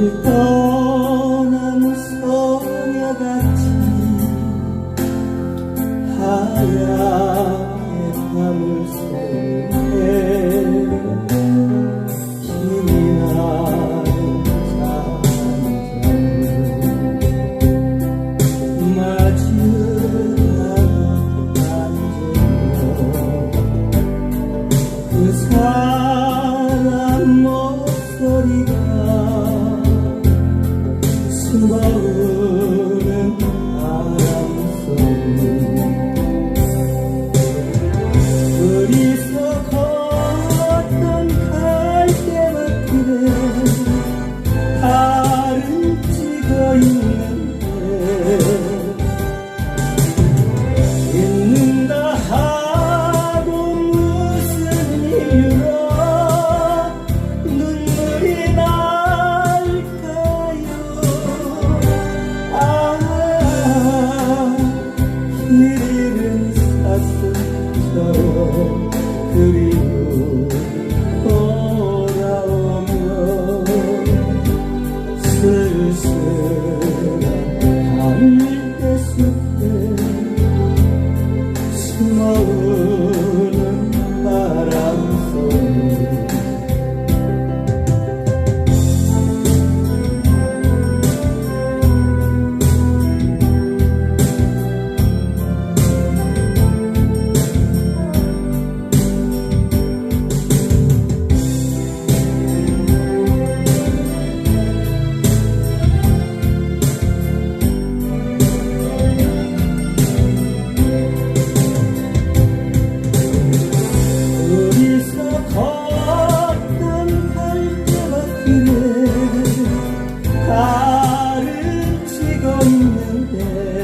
vitória. 숨어 그리고 있는데